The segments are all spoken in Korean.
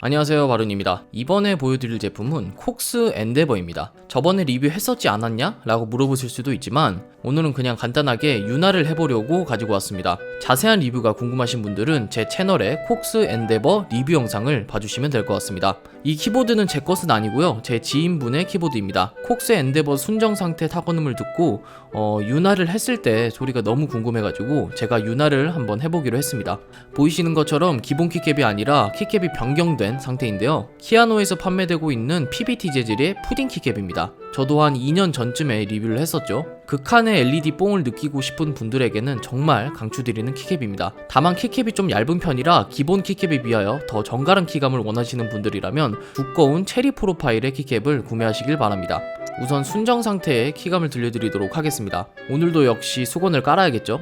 안녕하세요 바룬입니다 이번에 보여드릴 제품은 콕스 엔데버입니다 저번에 리뷰했었지 않았냐? 라고 물어보실 수도 있지만 오늘은 그냥 간단하게 윤활을 해보려고 가지고 왔습니다 자세한 리뷰가 궁금하신 분들은 제 채널에 콕스 엔데버 리뷰 영상을 봐주시면 될 것 같습니다 이 키보드는 제 것은 아니고요 제 지인분의 키보드입니다 콕스 엔데버 순정 상태 타건음을 듣고 어, 윤활을 했을 때 소리가 너무 궁금해가지고 제가 윤활을 한번 해보기로 했습니다 보이시는 것처럼 기본 키캡이 아니라 키캡이 변경된 상태인데요. 키아노에서 판매되고 있는 PBT 재질의 푸딩 키캡입니다. 저도 한 2년 전쯤에 리뷰를 했었죠. 극한의 LED 뽕을 느끼고 싶은 분들에게는 정말 강추드리는 키캡입니다. 다만 키캡이 좀 얇은 편이라 기본 키캡에 비하여 더 정갈한 키감을 원하시는 분들이라면 두꺼운 체리 프로파일의 키캡을 구매하시길 바랍니다. 우선 순정 상태의 키감을 들려드리도록 하겠습니다. 오늘도 역시 수건을 깔아야겠죠?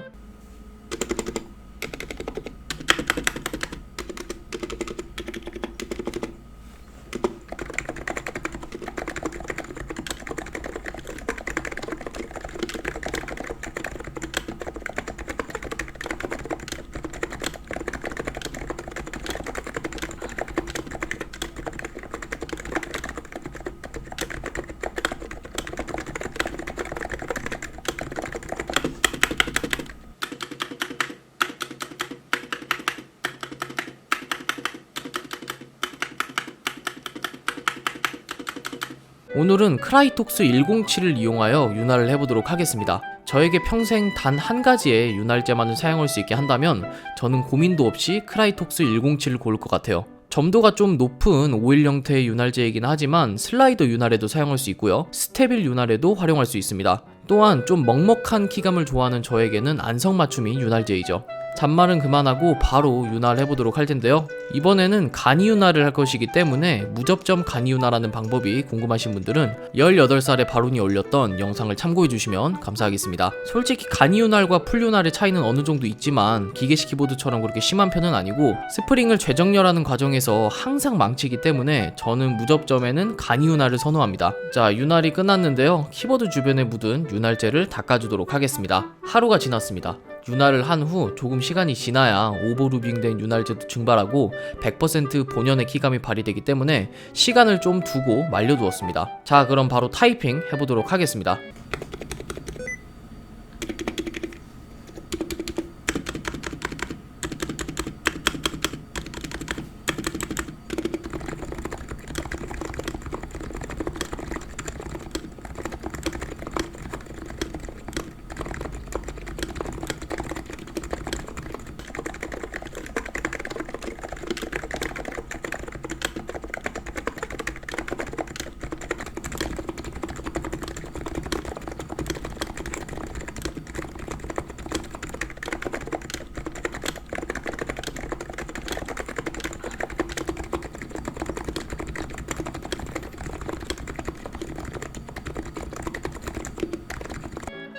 오늘은 크라이톡스 107을 이용하여 윤활을 해보도록 하겠습니다. 저에게 평생 단 한 가지의 윤활제만을 사용할 수 있게 한다면 저는 고민도 없이 크라이톡스 107을 고를 것 같아요. 점도가 좀 높은 오일 형태의 윤활제이긴 하지만 슬라이더 윤활에도 사용할 수 있고요. 스테빌 윤활에도 활용할 수 있습니다. 또한 좀 먹먹한 키감을 좋아하는 저에게는 안성맞춤이 윤활제이죠. 잔말은 그만하고 바로 윤활 해보도록 할 텐데요. 이번에는 간이 윤활을 할 것이기 때문에 무접점 간이 윤활하는 방법이 궁금하신 분들은 18살에 바론이 올렸던 영상을 참고해 주시면 감사하겠습니다. 솔직히 간이 윤활과 풀 윤활의 차이는 어느 정도 있지만 기계식 키보드처럼 그렇게 심한 편은 아니고 스프링을 재정렬하는 과정에서 항상 망치기 때문에 저는 무접점에는 간이 윤활을 선호합니다. 자, 윤활이 끝났는데요. 키보드 주변에 묻은 윤활제를 닦아주도록 하겠습니다. 하루가 지났습니다. 윤활을 한 후 조금 시간이 지나야 오버루빙된 윤활제도 증발하고 100% 본연의 키감이 발휘되기 때문에 시간을 좀 두고 말려두었습니다. 자, 그럼 바로 타이핑 해보도록 하겠습니다.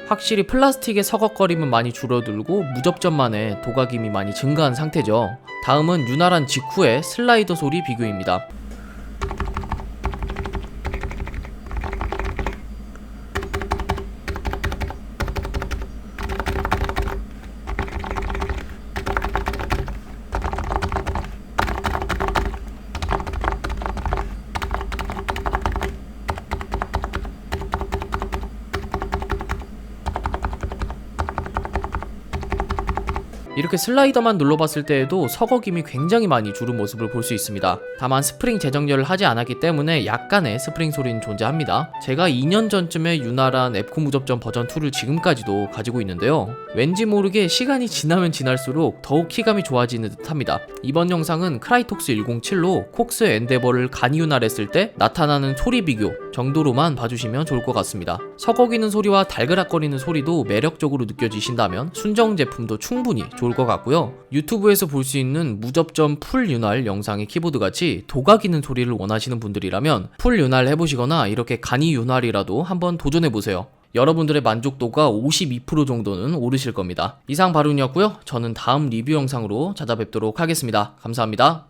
확실히 플라스틱의 서걱거림은 많이 줄어들고 무접점만의 도각임이 많이 증가한 상태죠. 다음은 윤활한 직후의 슬라이더 소리 비교입니다. 이렇게 슬라이더만 눌러봤을 때에도 서걱임이 굉장히 많이 줄은 모습을 볼 수 있습니다. 다만 스프링 재정렬을 하지 않았기 때문에 약간의 스프링 소리는 존재합니다. 제가 2년 전쯤에 윤활한 앱코 무접점 버전 2를 지금까지도 가지고 있는데요. 왠지 모르게 시간이 지나면 지날수록 더욱 키감이 좋아지는 듯 합니다. 이번 영상은 크라이톡스 107로 콕스 엔데버를 간이 윤활했을 때 나타나는 소리 비교 정도로만 봐주시면 좋을 것 같습니다. 서걱이는 소리와 달그락거리는 소리도 매력적으로 느껴지신다면 순정 제품도 충분히 좋을 것 같고요. 유튜브에서 볼 수 있는 무접점 풀 윤활 영상의 키보드 같이 도각이는 소리를 원하시는 분들이라면 풀 윤활 해보시거나 이렇게 간이 윤활이라도 한번 도전해 보세요. 여러분들의 만족도가 52% 정도는 오르실 겁니다. 이상 바룬이었고요. 저는 다음 리뷰 영상으로 찾아뵙도록 하겠습니다. 감사합니다.